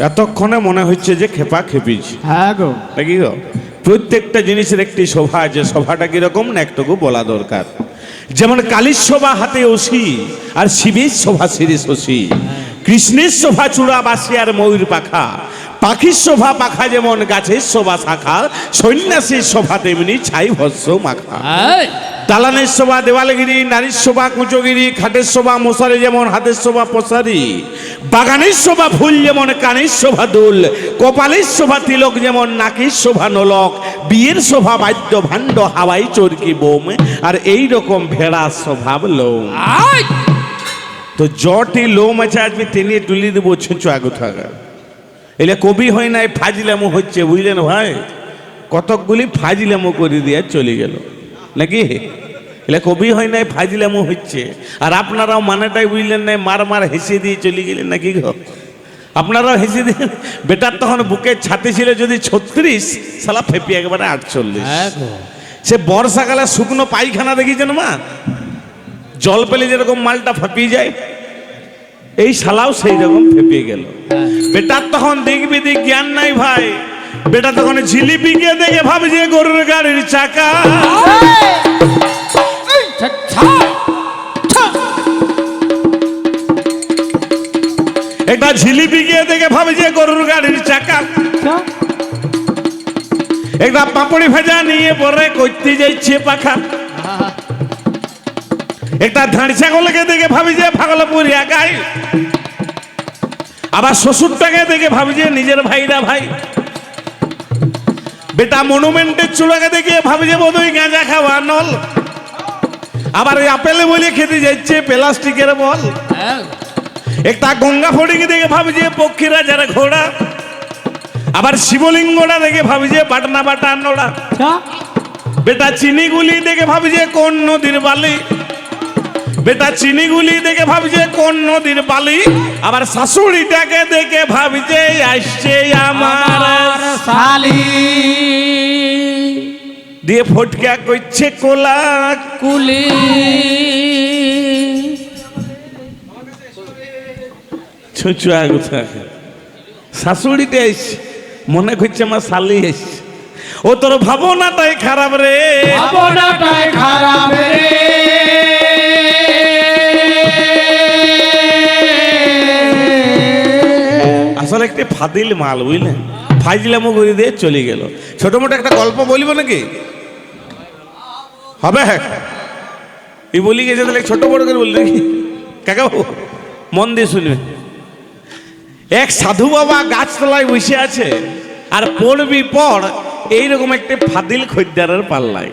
এতক্ষণে মনে হচ্ছে যে খেপা খেপিছি হ্যাঁ গো। নাকি গো? প্রত্যেকটা জিনিসের একটি শোভা আছে শোভাটা কীরকম না একটুকু বলা দরকার। যেমন কালীর শোভা হাতে ওসি আর শিবের শোভা শিরে শশী। কৃষ্ণের শোভা চূড়া বাসি আর ময়ূর পাখা। পাখির শোভা পাখা যেমন গাছের শোভা শাখা সন্ন্যাসীর শোভা তেমনি ছাই ভস্য মাখা। দালানের শোভা দেওয়ালগিরি নারীর শোভা কুচগিরি খাটের শোভা মশারি যেমন হাতের শোভা পশারি। বাগানের শোভা ফুল যেমন কানের শোভা দুল। কপালের শোভা তিলক যেমন নাকের শোভা নলক। বিয়ের শোভা বাদ্য ভাণ্ড হাওয়াই চরকি বোম। আর এই রকম ভেড়া স্বভাব লোম। তো জটি লোম আছে আজকে টেনে তুলি দেবো ছুঁচো আগু থাকা এলে কবি হয় নাই ফাজিলামো হচ্ছে বুঝলেন ভাই? কতকগুলি ফাজিলামো করে দিয়ে চলে গেল। নাকি? এলে কবি হয় নাই ফাজিলামো হচ্ছে। আর আপনারাও মানেটাই বুঝলেন নাই মার মার হেসে দিয়ে চলে গেলেন নাকি গো? আপনারাও হেসে দিয়ে বেটার তখন বুকের ছাতি ছিল যদি ছত্রিশ সালা ফেপি একবারে আটচল্লিশ। হ্যাঁ সে বর্ষাকালে শুকনো পায়খানা দেখিছেন মা? জল পেলে যেরকম মালটা ফাঁপিয়ে যায় এই শালাও সেই রকম ফেপিয়ে গেল। বেটার তখন দেখবি দিক জ্ঞান নাই ভাই। বেটা তখন ঝিলিপিকে দেখে ভাবছে গরুর গাড়ির চাকা। একটা ঝিলিপিকে দেখে ভাবছে গরুর গাড়ির চাকা। একটা পাপড়ি ভেজা নিয়ে পরে করতে যাইছে পাখা। একটা ধাড়ি ছাগলকে দেখে ভাবি যে ভাগলপুরি একাই আবার শ্বশুরটাকে দেখে ভাবি যে নিজের ভাইরা ভাই বেটা মনুমেন্টের চুলাকে দেখে ভাবি যে বোধহয় গাঁজা খাওয়া নল আবার ওই আপেলে বলে খেতে যাচ্ছে প্লাস্টিকের বল হ্যাঁ একটা গঙ্গা ফড়িকে দেখে ভাবি যে পক্ষীরা যারা ঘোড়া আবার শিবলিঙ্গটা দেখে ভাবি যে বাটনা বাটা নোড়া বেটা চিনিগুলি দেখে ভাবি যে কোন নদীর বালি বেটা চিনিগুলি দেখে ভাবছে কোন নদীর বালি? আবার শাশুড়িটাকে দেখে ভাবি যে আসছে আমার শালি। দিয়ে ফটকা করছে কোলা কুলি। থাকে এসছে মনে করছে আমার শালি এসছে। ও তোর ভাবনাটাই খারাপ রে। ভাবনাটাই খারাপ রে। আসলে একটি ফাদিল মাল বুঝলেন ফাইজলামো করে দিয়ে চলে গেল। ছোট মোটো একটা গল্প বলব নাকি? হবে? এই বলি গেছে তাহলে ছোট বড় করে বললি নাকি? কাকা মন দিয়ে শুনবে। এক সাধু বাবা গাছতলায় বসে আছে আর পড়বি পড়, এইরকম একটি ফাদিল খদ্দারের পাল্লায়।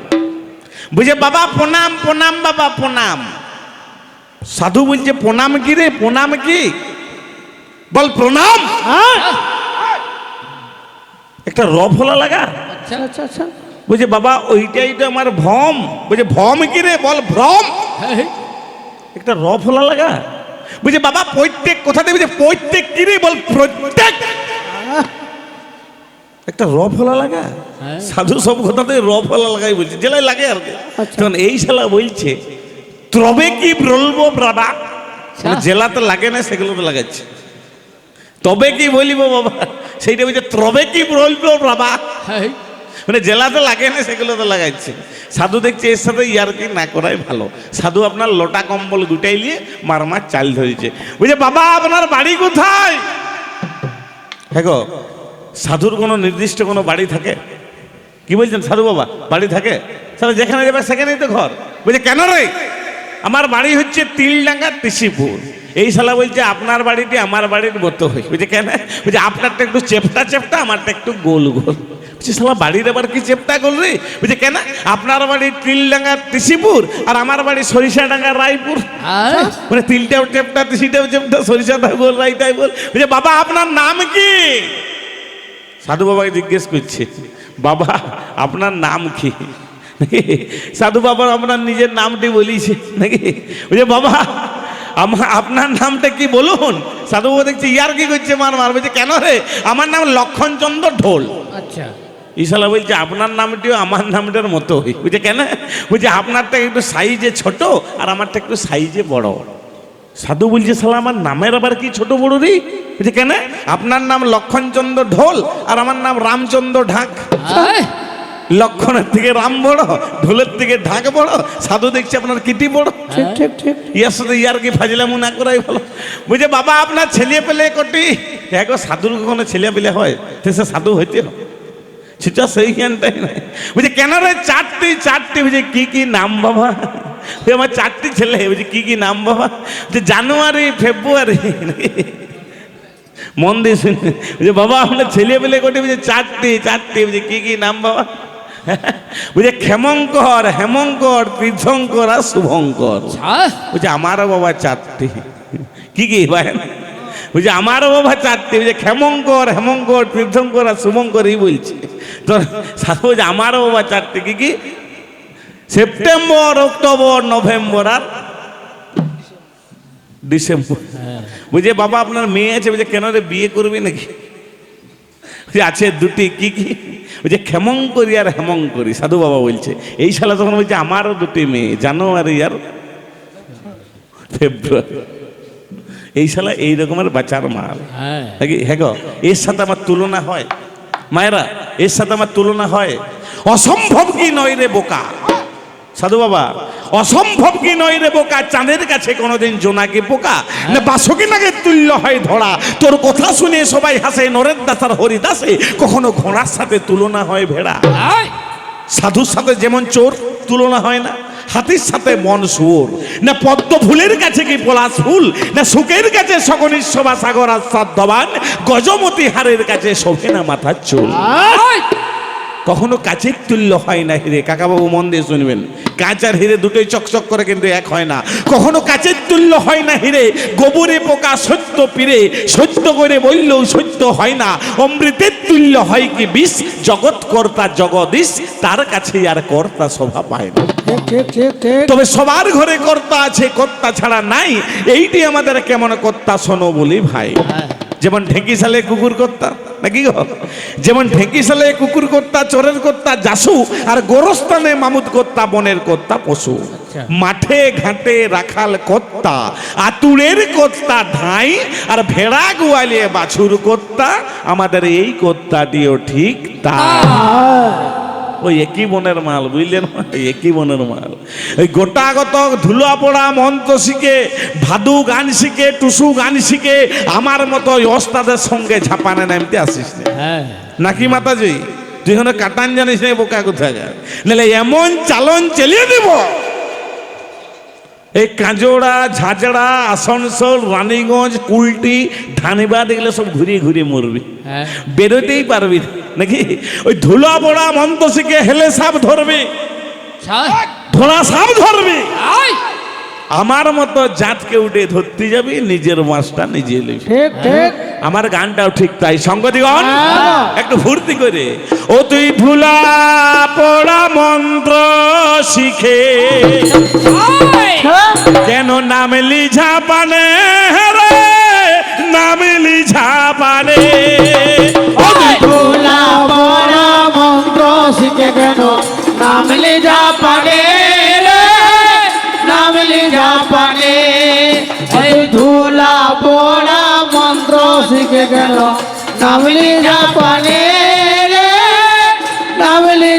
বুঝে বাবা, প্রণাম প্রণাম বাবা, প্রণাম। সাধু বলছে, প্রণাম কি রে? প্রণাম কি? বল প্রণাম। হ্যাঁ? একটা র ফোলা লাগা। আচ্ছা আচ্ছা আচ্ছা। বলছে বাবা ওইটাই তো আমার ভ্রম বলছে ভ্রম কি রে? বল ভ্রম। হ্যাঁ, একটা র ফোলা লাগা। বুঝে বাবা প্রত্যেক কথাতে বুঝে প্রত্যেক কি রে? বল প্রত্যেক। একটা র ফোলা লাগা। হ্যাঁ। সাধু সব কথাতে র ফোলা লাগাই বলছে। জেলায় লাগে আর আচ্ছা। তখন এই শালা বলছে তবে কি বলব বাবা জেলাতে লাগে না সেগুলো তো লাগাচ্ছে। তবে কি বলিব বাবা? সেইটা বলছে তবে কি বলব বাবা? মানে জেলাতে লাগে না সেগুলো তো লাগাচ্ছে সাধু দেখছে এর সাথে ইয়ারকি না করাই ভালো। সাধু আপনার লোটা কম্বল দুটাই নিয়ে মারমার চাল ধরেছে। বুঝে বাবা আপনার বাড়ি কোথায়? হ্যাঁ গো সাধুর কোনো নির্দিষ্ট কোনো বাড়ি থাকে? কি বলছেন সাধু বাবা? বাড়ি থাকে? তাহলে যেখানে যাবে সেখানেই তো ঘর। বলছে কেন রে? আমার বাড়ি হচ্ছে তিলডাঙ্গা তিসিপুর। এই শালা বলছে আপনার বাড়িটি আমার বাড়ির মতো হয় বুঝছে কেন? বলছে আপনারটা একটু চেপটা চেপটা আমারটা একটু গোল গোল। বলছে শালা বাড়ির আবার কি চেপটা গোল রে? বলছে কেন? আপনার বাড়ি তিলডাঙ্গা তিসিপুর আর আমার বাড়ি সরিষাডাঙ্গা রায়পুর। মানে তিলটাও চেপটা তিসিটাও চেপটা সরিষাটা গোল রাইটাই গোল। বলছে বাবা আপনার নাম কি? সাধু বাবাকে জিজ্ঞেস করছে বাবা আপনার নাম কি? নাকি? সাধু বাবা আপনার নিজের নামটি বলিছে নাকি? বলছে বাবা আপনার নামটা কি বলুন? সাধু বাবা দেখছে ইয়ার কি করছে মার মার বলছে কেন রে? আমার নাম লক্ষণচন্দ্র ঢোল। আচ্ছা। ইশালা বলছে আপনার নামটিও আমার নামটার মতো হই বুঝছে কেন? বলছে আপনারটা একটু সাইজে ছোট আর আমারটা একটু সাইজে বড়। সাধু বলছে সালা আমার নামের আবার কি ছোট বড় রে? বলছে কেন? আপনার নাম লক্ষণচন্দ্র ঢোল আর আমার নাম রামচন্দ্র ঢাক। লক্ষণের থেকে রাম বড় ঢোলের থেকে ঢাক বড় সাধু দেখছি আপনার কিটি বড়। ঠিক ঠিক ঠিক। ইয়ার সাথে ইয়ার কি ফাজিলামু না করাই ভালো। বুঝে বাবা আপনার ছেলে পেলে কটি? দেখো সাধুর কখনো ছেলে পেলে হয় তো সে সাধু হইতে হয় সেটা সেই জ্ঞানটাই নাই। বুঝে কেন রে চারটি চারটি বুঝে কি কি নাম বাবা? আমার চারটি ছেলে বুঝে কি কি নাম বাবা? যে জানুয়ারি ফেব্রুয়ারি মন দিয়ে শুনে বাবা আপনার ছেলে পেলে কটি? বুঝে চারটি চারটি বুঝে কি কি নাম বাবা? বুঝে ক্ষেমঙ্কর হেমঙ্কর তীর্থঙ্কর আর শুভঙ্কর। হ্যাঁ, বলছে আমারও বাবা চারটি। কি কি ভাই বুঝে আমারও বাবা চারটি। বলছে ক্ষেমঙ্কর হেমঙ্কর তীর্থঙ্কর আর শুভঙ্কর এই বলছে। তো বলছে আমারও বাবা চারটি কি কি? সেপ্টেম্বর অক্টোবর নভেম্বর আর ডিসেম্বর। বুঝে বাবা আপনার মেয়ে আছে বুঝে কেন রে বিয়ে করবি নাকি? আছে দুটি কি কি? ওই যে ক্ষেমং করি আর হেমং করি সাধু বাবা বলছে। এই সালা তখন বলছে আমারও দুটি মেয়ে জানুয়ারি আর ফেব্রুয়ারি। এই সালা এই রকমের বাচ্চার মাল। হ্যাঁ। নাকি? হে গো, এর সাথে আমার তুলনা হয়। মায়েরা এর সাথে আমার তুলনা হয়। অসম্ভব কি নয় রে বোকা। সাধু বাবা অসম্ভব কি নয় রে বোকা? চাঁদের কাছে কোনোদিন জোনাকি পোকা? না বাসকি নাগে তুল্য হয় ধরা? তোর কথা শুনে সবাই হাসে নরেন দাস আর হরিদাসে কখনো ঘোড়ার সাথে তুলনা হয় ভেড়া। সাধুর সাথে যেমন চোর তুলনা হয় না। হাতির সাথে মন সুর না পদ্ম ফুলের কাছে কি পলাশ ফুল? না সুখের কাছে সকনির শোভা সাগর আর সাধ্যবান গজমতি হারের কাছে শোভে না মাথার চুল। কখনো কাচের তুল্য হয় না হিরে। কাকাবাবু মন দিয়ে শুনবেন। কাঁচ আর হিরে দুটোই চকচক করে কিন্তু এক হয় না। কখনো কাচের তুল্য হয় না হিরে। গোবরে পোকা সত্য পিরে। সত্য করে বললেও সত্য হয় না। অমৃতের তুল্য হয় কি বিষ? জগৎ কর্তা জগদীশ তার কাছে আর কর্তা শোভা পায় না। তবে সবার ঘরে কর্তা আছে কর্তা ছাড়া নাই। এইটি আমাদের কেমন কর্তা শোনো বলি ভাই। হ্যাঁ। যেমন ঢেঁকি সালে কুকুর কর্তা। নাকি গো? যেমন ঢেঁকি সালে কুকুর কর্তা চোরের কর্তা জাসু আর গোরস্থানে মামুদ কর্তা বনের কর্তা পশু। আচ্ছা। মাঠে ঘাটে রাখাল কর্তা আতুরের কর্তা ধাই আর ভেড়া গোয়ালিয়ে বাছুর কর্তা আমাদের এই কর্তাটিও ঠিক তা ওই একই বনের মাল বুঝলেন? একই বনের মাল। ওই গোটাগত ধুলা পড়া মন্ত্র শিখে ভাদু গান শিখে টুসু গান শিখে আমার মতো ওই ওস্তাদের সঙ্গে ঝাপানে নামতে আসিস হ্যাঁ। নাকি মাতাজি? তুই কাটান জানিস না বোকা কোথায় নাহলে এমন চালন চালিয়ে দেব এই কাঁজোড়া ঝাঁঝড়া আসানসোল রানীগঞ্জ কুলটি ধানিবাদ এগুলো সব ঘুরিয়ে ঘুরিয়ে মরবি। হ্যাঁ। বেরোতেই পারবি নাকি? ওই ধুলা পড়া মন্তসিকে হেলে সাপ ধরবে। ধোলা ধরা সাপ ধরবে। আমার মতো জাতকে উঠে ধরতে যাবি নিজের মাছটা নিজে নেবি ঠিক ঠিক। আমার গানটাও ঠিক তাই। সঙ্গদিগণ হ্যাঁ। একটু ফুর্তি করে। ও তুই ধুলা পড়া মন্ত্র শিখে। কেন নামলি ঝাপানে রে নামলি ঝাপানে ও তুই ভোলা বড়া মন্ত্র শিখে কেন নামলি জাপানে কেন নামলি জাপানে রে, নামলি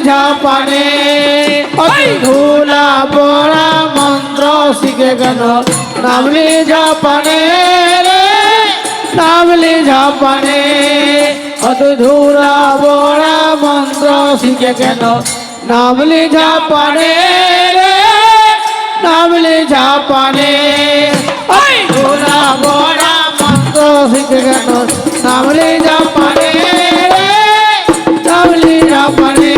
ওই ধুলা বড়া মন্ত্র শিখে কেন নামলি জাপানে রে, নামলি ঝাপানে অত ধুরা বড়া মন্ত্র শিখে কেন নামলি ঝাপানে রে, নামলি ঝাপানে ওই ঝাপানে রে নামলি ঝাপানে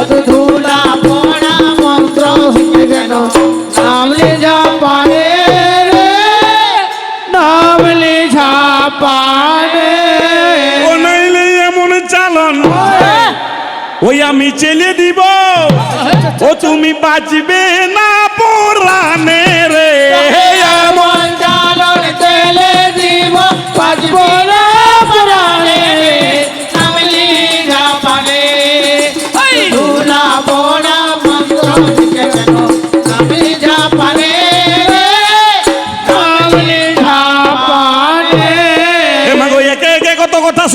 অত ধুরা বড়া মন্ত্র নামলি ঝাপানে নাইলে এমন চালন ওই আমি চেলে দিব। ও তুমি বাঁচবে না পরানে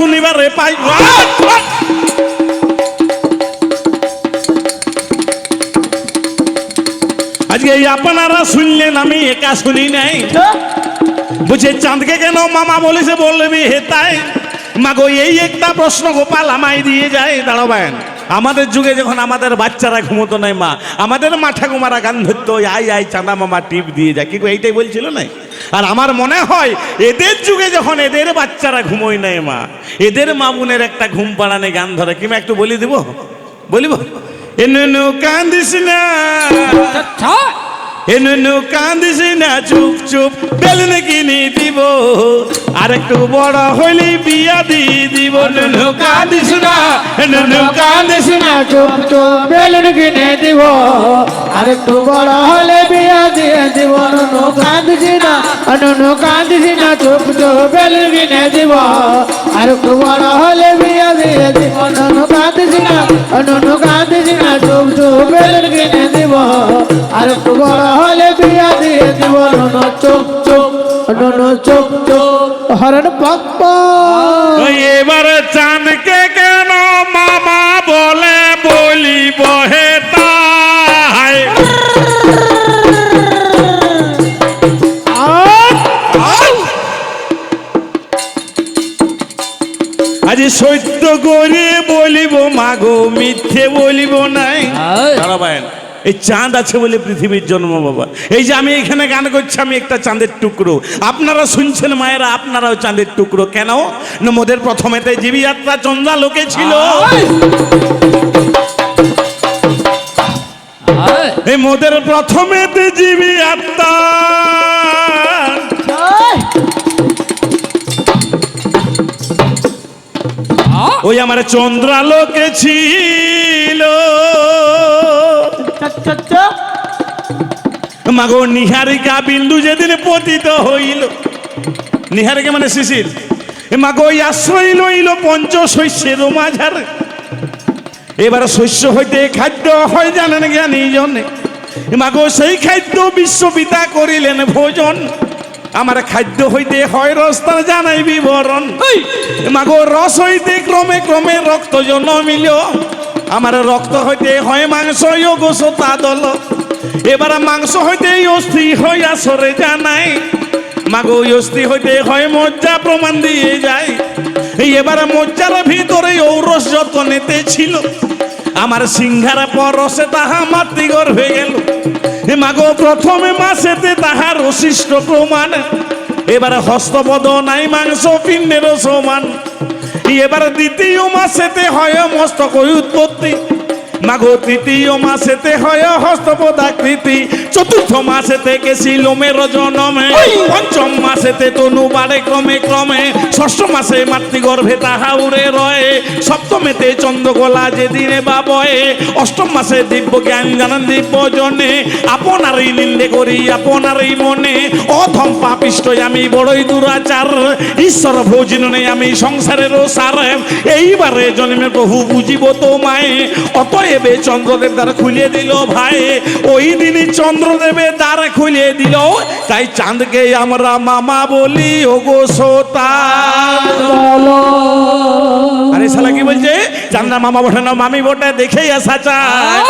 শুনিবার পাই আজকে আপনারা শুনলেন আমি একা শুনি নাই। বুঝে চাঁদকে কেন মামা বলেছে বলবি হেতাই মাগো এই একটা প্রশ্ন গোপাল আমায় দিয়ে যায় দাঁড়াবেন আমাদের যুগে যখন আমাদের বাচ্চারা ঘুমতো নাই মা আমাদের মা ঠাকুমারা গান ধরতো আই আই চাঁদা মামা টিপ দিয়ে যায় কি গো, এইটাই বলছিল নাই? আর আমার মনে হয়, এদের যুগে যখন এদের বাচ্চারা ঘুমোয় নাই মা, এদের মা বোনের একটা ঘুম পাড়ানে গান ধরে। কিমা একটু বলি দিব? বলিব? এনু কান্দিস না। এনু কান্দিস না চুপ চুপ। বেলুন কিনে দিব আর একটু বড় হইলে বিয়া দিয়ে দিব। নুনু কান্দিস না নুনু কান্দিস না চুপ চুপ। বেলুন কিনে দিব আর একটু বড় হলে বিয়া দিয়ে দিব। নুনু কান্দিস না নুনু কান্দিস না চুপ চুপ। বেলুন কিনে দিব আর একটু বড় হলে বিয়া দিয়ে দিব। নুনু কান্দিস না নুনু কান্দিস না চুপ চুপ কিনে দিব। আর একটু বড় হলে বিয়া দিয়ে দিব নুনু চুপ হরণ ওই এবারে এই চাঁদ আছে বলে পৃথিবীর জন্ম বাবা। এই যে আমি এখানে গান করছি আমি একটা চাঁদের টুকরো। আপনারা শুনছেন মায়েরা আপনারাও চাঁদের টুকরো। কেন? মোদের প্রথমেতে জীবী যাত্রা চন্দ্রা লোকে ছিল। এই মোদের প্রথমেতে জীবী আত্মা ওই আমার চন্দ্রালোকে ছিল। মাগো নিহারিকা বিন্দু যেদিন পতিত হইল। নিহারিকা মানে শিশির। মাগো ওই আশ্রয় লইল পঞ্চ শস্যের মাঝার। এবার শস্য হইতে খাদ্য হয় জানেন জ্ঞানী জনে। মাগো সেই খাদ্য বিশ্বপিতা করিলেন ভোজন। আমার খাদ্য হইতে হয় রস্তার জানাই বিবরণ। মাগো রস হইতে ক্রমে ক্রমে রক্ত জন্মিল আমার রক্ত হইতে হয় মাংস গোসতা দল এবার মাংস হইতে অস্থি হইয়া সরে জানাই। মাগো অস্থি হইতে হয় মজ্জা প্রমাণ দিয়ে যায় এবার মজ্জার ভিতরে ঔরস যত নেতে ছিল, আমার সিংহার পরশে তাহা মাতৃ গর্ভে গেল। মাগো, প্রথমে মাসেতে তাহার অশিষ্ট প্রমাণ, এবারে হস্তপদ নাই মাংস পিণ্ডের সমান। এবার দ্বিতীয় মাসেতে হয় মস্তক উৎপত্তি। মাঘ তৃতীয় মাসেতে হয় হস্তপদাকৃতি। চতুর্থ মাসেতে কেসি লোমের জনমে। পঞ্চম মাসেতে তনু বাড়ে ক্রমে ক্রমে। ষষ্ঠ মাসে মাতৃগর্ভে তাহা উড়ে রয়ে। সপ্তমেতে চন্দ্রকলা যেদিনে বা বয়ে। অষ্টম মাসে দিব্য জ্ঞান জানান দিব্য জনে আপনারই নিন্দে করি আপনারই মনে। অথম পাপিষ্ট আমি বড়ই দুরাচার। ঈশ্বর ভোজন নেই আমি সংসারের সার। এইবারে জন্মে প্রভু বুঝিব তোমায়। অতএবে চন্দ্রদেব দ্বার খুলে দিল ভাই। ওই দিনই চন্দ্রদেবে দ্বার খুলে দিল। তাই চাঁদকে আমরা মামা বলি ও গো সোতা আরে শালা কি বলছে? চান্দা মামা বটে না মামি বটে দেখেই আসা চায়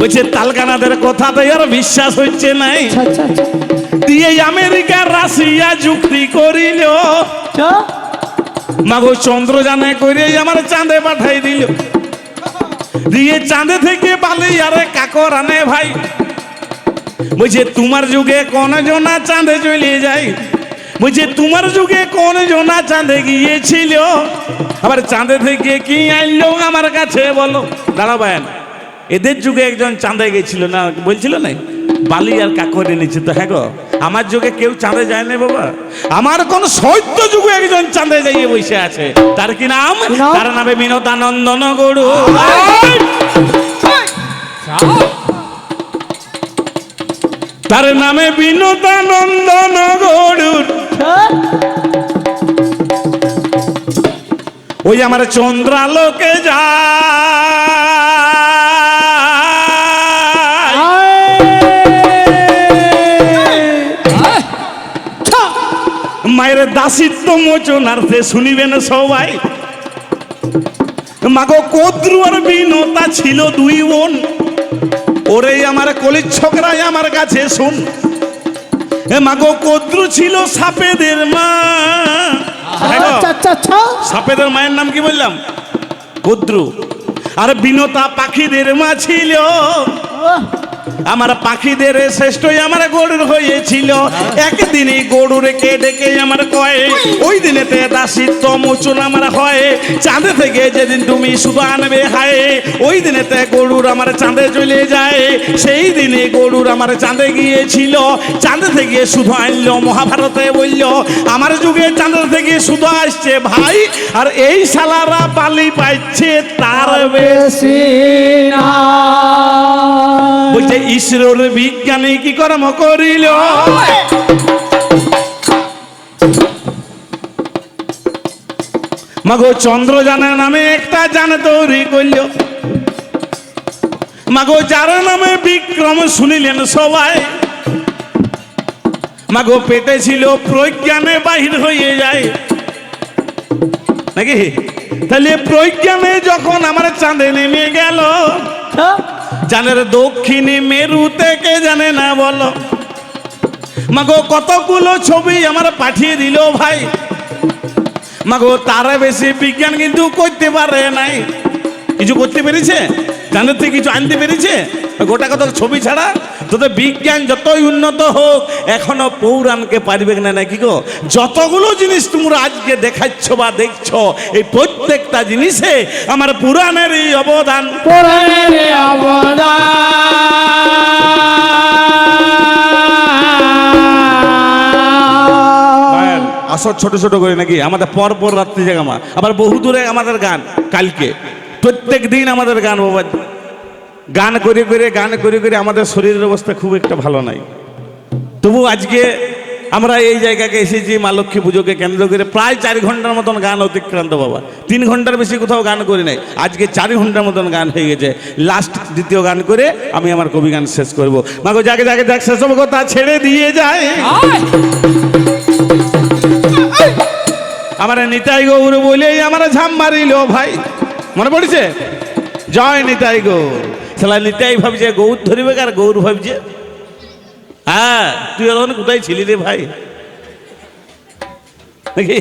বলছে তালকানাদের কথা তো আর বিশ্বাস হচ্ছে নাই দিয়ে আমেরিকা রাশিয়া যুক্তি করিল। মাগো চন্দ্র জানে করে আমার চাঁদে পাঠাই দিল। দিয়ে চাঁদে থেকে বালি আরে কাকর আনে ভাই। বলছে তোমার যুগে কোন জনা চাঁদে চলে যায় বলছে তোমার যুগে কোন জনা চাঁদে গিয়েছিল, আবার চাঁদে থেকে কি আনলো আমার কাছে বলো। দাঁড়াবেন এদের যুগে একজন চাঁদে গেছিল না, বলছিল না, বালি আর কাকর এনেছে তো হ্যাঁ গো। আমার যুগে কেউ চাঁদে যায় না বাবা। আমার কোন সৈত্য যুগে একজন চাঁদে যাইয়ে বসে আছে। তার কি নাম? তার নামে বিনোদানন্দন গরু তার নামে বিনোদানন্দন গরুর ওই আমার চন্দ্রালোকে যায় দাসিত্ব মোচনার্থে শুনিবেন সবাই। মাগো কদ্রু আর বিনতা ছিল দুই বোন। ওরে আমার কলির ছোকরাই আমার কাছে শুন। মাগো কদ্রু ছিল সাপেদের মা। আচ্ছা আচ্ছা আচ্ছা। সাপেদের মায়ের নাম কি বললাম? কদ্রু। আর বিনতা পাখিদের মা ছিল। আমার পাখিদের শ্রেষ্ঠই আমার গরুর হয়েছিল। একদিনই গরুর কে ডেকে আমার কয়ে, ওই দিনেতে দাসিত্ব মোচন আমার হয়। চাঁদে থেকে যেদিন তুমি শুধু আনবে হায়, ওই দিনেতে গরুর আমার চাঁদে চলে যায়। সেই দিনে গরুর আমার চাঁদে গিয়েছিল। চাঁদে থেকে শুধু আনলো, মহাভারতে বলল, আমার যুগে চাঁদে থেকে শুধু আসছে ভাই, আর এই শালারা পালি পাইছে তার বেশি না। বলছে, ইসরোর বিজ্ঞানী কি কর্ম করিল? মাগো চন্দ্রযানের নামে একটা যান তৈরি করল। মাগো, যার নামে বিক্রম শুনিলেন সবাই। মাগো, পেটে ছিল প্রজ্ঞানে বাহির হয়ে যায়। নাকি? তাহলে প্রজ্ঞানে যখন আমার চাঁদে নেমে গেল? জানের দক্ষিণী মেরু থেকে জানে না বলো। মাগো, কতগুলো ছবি আমার পাঠিয়ে দিল ভাই। মাগো, তারা বেশি বিজ্ঞান কিন্তু করতে পারে নাই। কিছু করতে পেরেছে? জানের থেকে কিছু আনতে পেরেছে? গোটা কত ছবি ছাড়া? তোদের বিজ্ঞান যতই উন্নত হোক এখনও পৌরাণকে পারবে না নাকি গো? যতগুলো জিনিস তোমরা আজকে দেখাচ্ছ বা দেখছ এই প্রত্যেকটা জিনিসে আমার পুরাণের এই অবদান। পুরাণের অবদান। আসর ছোট ছোট করে নাকি আমাদের পর পর রাত্রি জাগামা। আবার বহু দূরে আমাদের গান কালকে। প্রত্যেক দিন আমাদের গান বাবা। গান করে করে গান করে করে আমাদের শরীরের অবস্থা খুব একটা ভালো নাই। তবু আজকে আমরা এই জায়গাকে এসেছি মা লক্ষ্মী পুজোকে কেন্দ্র করে। প্রায় চার ঘণ্টার মতন গান অতিক্রান্ত বাবা। তিন ঘণ্টার বেশি কোথাও গান করি নাই। আজকে চার ঘণ্টার মতন গান হয়ে গেছে। লাস্ট দ্বিতীয় গান করে আমি আমার কবি গান শেষ করব। মাগো যাকে যাকে দেখ সেসব কথা ছেড়ে দিয়ে যায়। আমার নিতাই গৌর বলেই আমার ঝাম মারিল ভাই। মনে পড়েছে? জয় নিতাই গৌর। শালা নিতাই ভাবছে, গৌর ধরিবে আর গৌর ভাবছে। হ্যাঁ তুই এখন কোথায় ছিলি রে ভাই? নাকি?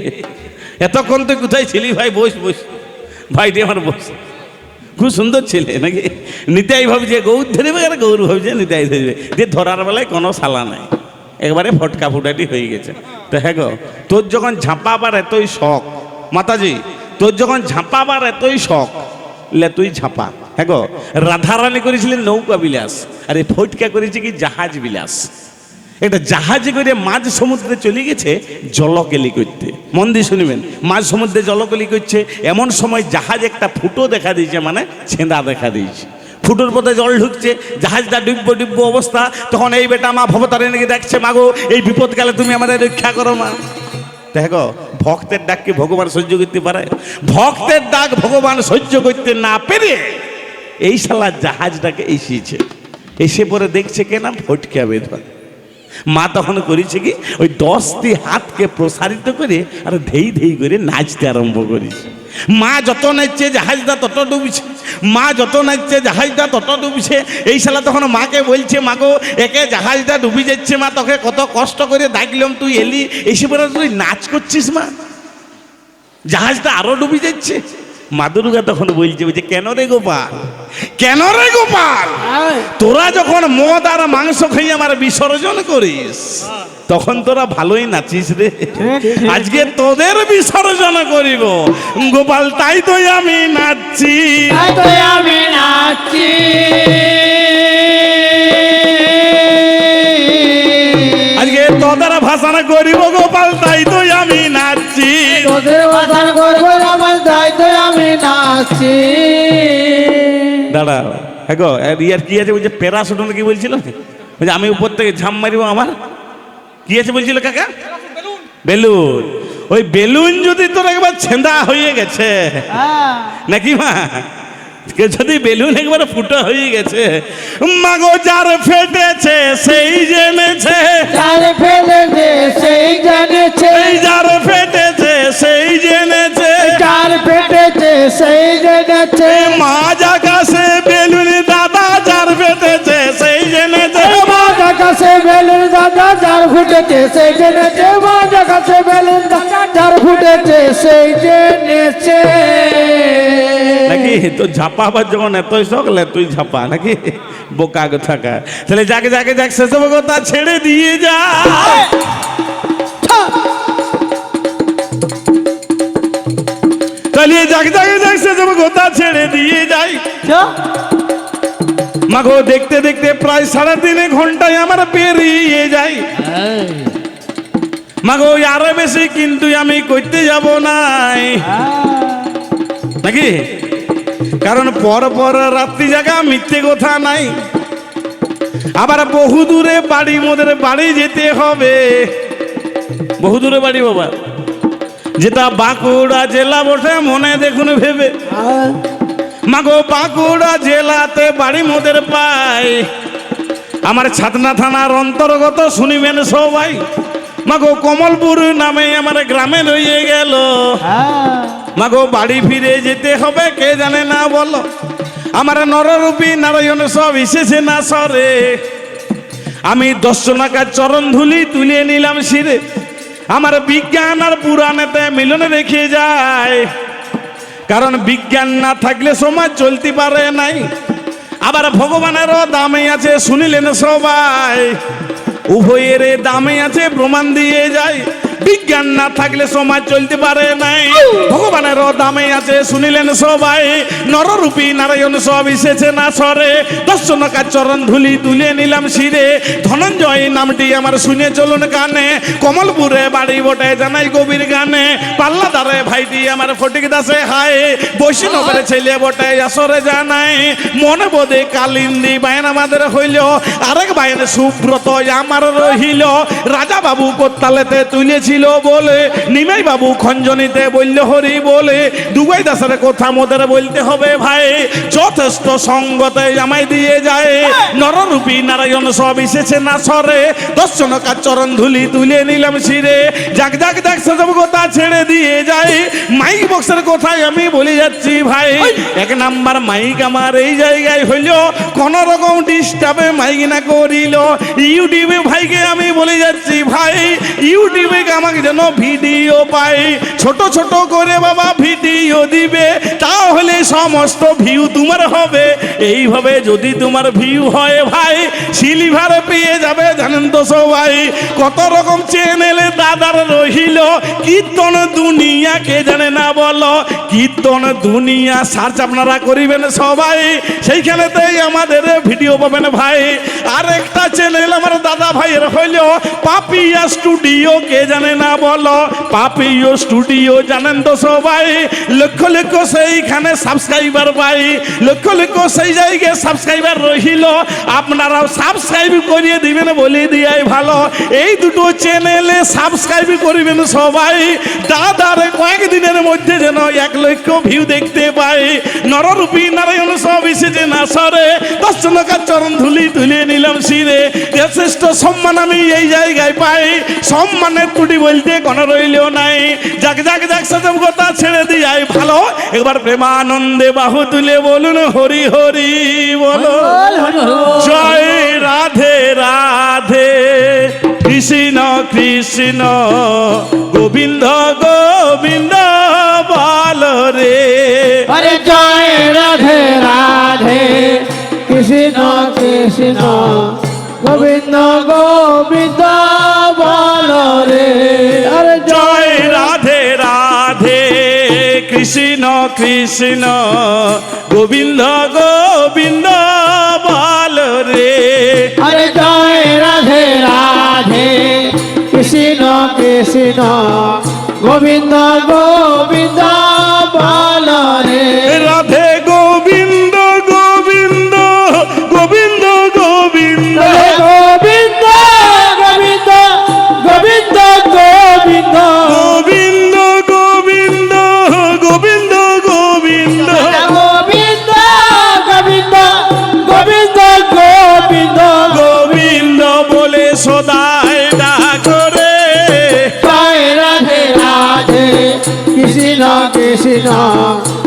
এতক্ষণ তুই কোথায় ছিলি ভাই? বস বস। ভাইটি আমার বস। খুব সুন্দর ছেলে, নাকি? নিতাই ভাবছে, গৌর ধরিবে আর গৌর ভাবছে নিতাই ধরিবে। যে ধরার বেলায় কোনো সালা নাই। একবারে ফটকা ফুটাটি হয়ে গেছে। তো হ্যাঁ গো, তোর যখন ঝাঁপাবার এতই শখ, মাতাজি, তোর যখন ঝাঁপাবার এতই শখ, লে তুই ঝাঁপা। হ্যাঁ গো, রাধারানী করেছিলেন নৌকা বিলাস, আর এই ফটকা করেছে কি জাহাজ বিলাস। একটা জাহাজে করে মাঝ সমুদ্রে চলে গেছে জলকেলি করতে। মন দিয়ে শুনবেন, মাঝ সমুদ্রে জলকেলি করছে, এমন সময় জাহাজ একটা ফুটো দেখা দিয়েছে মানে ছেঁদা দেখা দিয়েছে। ফুটোর পথে জল ঢুকছে, জাহাজটা ডুববো ডুববো অবস্থা, তখন এই বেটা মা ভবতারিণীকে দেখছে মাগো এই বিপদকালে তুমি আমাদের রক্ষা করো মা। দেখো ভক্তের ডাক কি ভগবান সহ্য করতে পারে? ভক্তের ডাক ভগবান সহ্য করতে না পেরে এই শালা জাহাজটাকে এসেছে। এসে পরে দেখছে কেনা ফটকা বেধন মা তখন করেছে কি? ওই দশটি হাতকে প্রসারিত করে আর ধেই ধেই করে নাচতে আরম্ভ করেছে। মা যত নাচছে জাহাজটা তত ডুবছে। মা যত নাচছে জাহাজটা তত ডুবছে। এই শালা তখন মাকে বলছে মাগো একে জাহাজটা ডুবি যাচ্ছে মা, তোকে কত কষ্ট করে ডাকলাম তুই এলি। এসে পরে তুই নাচ করছিস মা। জাহাজটা আরও ডুবি যাচ্ছে। মা দুর্গা তখন বলছে বলছে কেন রে গোপাল? কেন রে গোপাল? তোরা যখন মদ আর মাংস খাই আমার বিসর্জন করিস তখন তোরা ভালোই নাচিস রে। আজকে তোদের বিসর্জন করিব। গোপাল তাই তো আমি নাচছি। আমি নাচি আজকে তোদের ভাষণ করিব গোপাল তাই তো আমি নাচছি। তোদের বাজার করব নাচি। দাঁড়া হ্যাঁ গো ইয়ার কি আছে? বলছে প্যারাশুটন কি বলছিল? বলছে আমি উপর থেকে ঝাম মারিব আমার? কি আছে বলছিল কাকা? বেলুন। ওই বেলুন যদি তোর একবার ছেঁদা হয়ে গেছে হ্যাঁ। নাকি মা? যদি বেলুন একবার ফুটো হয়ে গেছে মাগো যার ফেটেছে সেই জেনেছে। ফেলে দে সেই জানেছে। এই সেই জেনেছে মাঝ আকাশে বেলুন দাদা চার ফেটেছে সেই জেনেছে মাঝ আকাশে বেলুন দাদা চার ফুটেছে সেই জেনেছে মাঝ আকাশে বেলুন দাদা চার ফুটেছে সেই জেনেছে নাকি তো ঝাপাবার যখন এতই সকলে তুই ঝাপা নাকি বোকা থাকা তাহলে যাকে যাকে যাক সেসব কথা ছেড়ে দিয়ে যা তাহলে যাকে যাকে যাক সেসব কথা ছেড়ে দিয়ে যাই। মাগো দেখতে দেখতে প্রায় সাড়ে তিনে ঘন্টায় আমার পেরিয়ে যাই। মাগো আরও বেশি কিন্তু আমি করতে যাব নাই। নাকি? কারণ পর পর রাত্রি জায়গা মিথ্যে কথা নাই। আবার বহু দূরে বাড়ি মোদের বাড়ি যেতে হবে। বহু দূরে বাড়ি বাবা। যেটা বাঁকুড়া জেলা বটে মনে দেখুন ভেবে। মাগো বাঁকুড়া জেলাতে বাড়ি মোদের পাই। আমার ছাতনা থানার অন্তর্গত শুনিবেন সবাই। মাগো কমলপুর নামে আমার গ্রামে রয়ে গেল। মাগো বাড়ি ফিরে যেতে হবে কে জানে না বলো। আমার নররূপী নারায়ণ সব এসেছে না সরে। আমি দশ চরণ ধুলি তুলে নিলাম শিরে। আমার বিজ্ঞান আর পুরাণেতে মিলনে রেখে যায়। কারণ বিজ্ঞান না থাকলে সমাজ চলতে পারে নাই। আবার ভগবানেরও দামে আছে, শুনিলেন সবাই। উভয়ের দামে আছে, প্রমাণ দিয়ে যায়। বিজ্ঞান না থাকলে সমাজ চলতে পারে নাই। ভগবানের দামে আছে, শুনিলেন সবাই। নররূপী নারায়ণ সব এসেছে না সরে। দর্শনকার চরণ ধুলি তুলে নিলাম শিরে। ধনঞ্জয় নামটি আমার শুনে চলুন কানে। কমলপুরে বাড়ি বটে, জানাই কবির গানে। পাল্লাদারে ভাইটি আমার ফটিক দাসে হায়। বৈষ্ণবের ছেলে বটে, আসরে জানাই। মনে বোধে কালিন্দি বাইন আমাদের হইল। আরেক বাইন সুব্রত আমার রহিল। রাজা বাবু কোত্তালেতে তুলেছিল বলে নিমাই বাবু খঞ্জনিতে বলল হরি বলে দুবাই দাসের কথা মোদের বলতে হবে ভাই। যথেষ্ট সঙ্গতে জামাই দিয়ে যায়। নররূপী নারায়ণ সব এসেছে না সরে। দর্শনকার চরণ ধুলি তুলে নিলাম শিরে। যাক যাক যাক সেসব কথা ছেড়ে দিয়ে যায়। মাইক বক্সের কথাই আমি বলে যাচ্ছি ভাই। এক নাম্বার মাইক আমার এই জায়গায় হইল। কোন রকম ডিস্টার্বে মাইক না করিল। ইউটিউবে ভাইকে আমি বলে যাচ্ছি ভাই। ইউটিউবে আমাকে যেন ভিডিও পাই ছোট ছোট করে বাবা ভিডিও দিবে, তাহলে সমস্ত ভিউ তোমার হবে। এইভাবে যদি তোমার ভিউ হয় ভাই সিলিভার পেয়ে যাবে, জানেন তো সবাই। কত রকম চ্যানেলে দাদার রহিল কীর্তন দুনিয়া কে জানে না বলো। কীর্তন দুনিয়া সার্চ আপনারা করিবেন সবাই। সেইখানেতেই আমাদের ভিডিও পাবেন ভাই। আর একটা চ্যানেল আমার দাদা ভাইয়ের হইল, পাপিয়া স্টুডিও কে জানে না বলো। পাপিও স্টুডিও জানেন তো সবাই, লক্ষ লক্ষ সেইখানে সাবস্ক্রাইবার পাই লক্ষ লক্ষ সেই জায়গায় সাবস্ক্রাইবার রহিল। আপনারাও সাবস্ক্রাইব করিয়ে দিবেন, বলে দিয়াই ভালো। এই দুটো চ্যানেলে সাবস্ক্রাইব করিবেন সবাই। দাদার কয়েকদিনের মধ্যে যেন এক লক্ষ ভিউ দেখতে পাই। নররূপী নারায়ণ সব এসেছে না সরে। দর্শনকার চরণ ধুলি তুলে নিলাম শিরে। যথেষ্ট সম্মান আমি এই জায়গায় পাই। সম্মানের ত্রুটি বলতে কোনো রইলেও নাই। যাক যাক যাক সব কথা ছেড়ে দিয়াই ভালো। একবার প্রেমানন্দে বাহু তুলে বলুন হরি হরি বলো। জয় রাধে রাধে কৃষ্ণ কৃষ্ণ গোবিন্দ গোবিন্দ বল রে। আরে জয় রাধে রাধে কৃষ্ণ কৃষ্ণ গোবিন্দ গোবিন্দ বল রে। কৃষ্ণ কৃষ্ণ গোবিন্দ গোবিন্দ বল রে। আরে জয় রাধে রাধে। কৃষ্ণ কৃষ্ণ গোবিন্দ গোবিন্দ কৃষ্ণ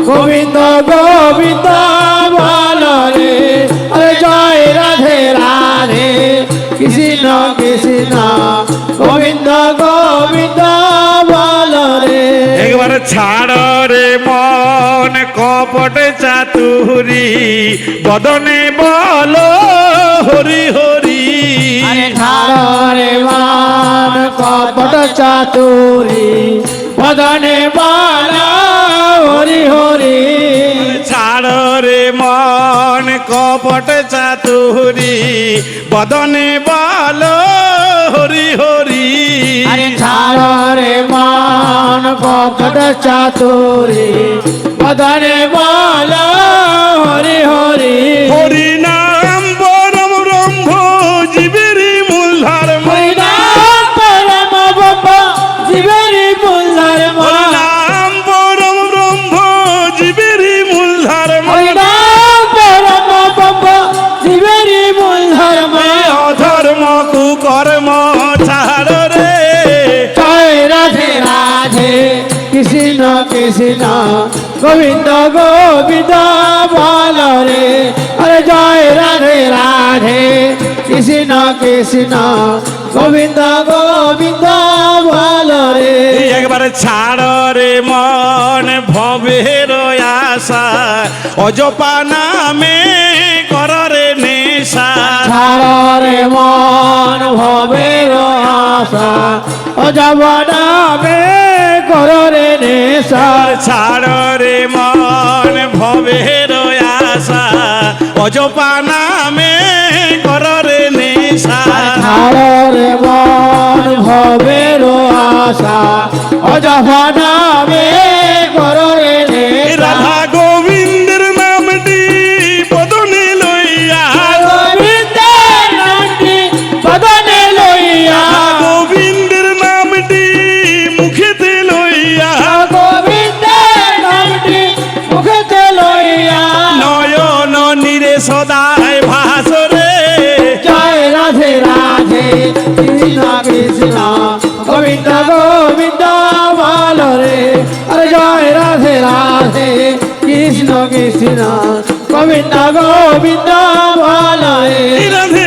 গোবিন্দ গোবিন্দ বল রে। আরে জয় রাধে রাধে। কৃষ্ণ কৃষ্ণ গোবিন্দ গোবিন্দ বল রে। একবারে ছাড় রে মন কপট চাতুরি। বদনে বল হরি হরি। ধারে মান কপট চাতুরি। বদনে বালা হরি হরি। ছাড় রে মন কপট চাতুরি বদনে বল হরি হরি। আরে রে মন কপট চাতুরি বদনে বাল হরি হরি। হরি নাম কৃষ্ণ গোবিন্দ গোবিন্দ বল রে। আরে জয় রাধে রাধে। কৃষ্ণ কৃষ্ণ। গোবিন্দ গোবিন্দ বল রে। একবারে ছাড় রে মন ভবের আশা। অজপা নামে কর রে নেশা। ছাড়রে মন ভবের আশা। অজবনামে কররে নেশা ছাড় রে মন ভবের আশা। অজপা নামে কর রে নেশা ছাড়রে মন ভবের আশা। অজবনামে কররে নেশা। রাধা গোবিন্দের কৃষ্ণ কৃষ্ণ। গোবিন্দ গোবিন্দ বল রে। আরে জয় রাধে রাধে। কৃষ্ণ কৃষ্ণ। গোবিন্দ গোবিন্দ রাধে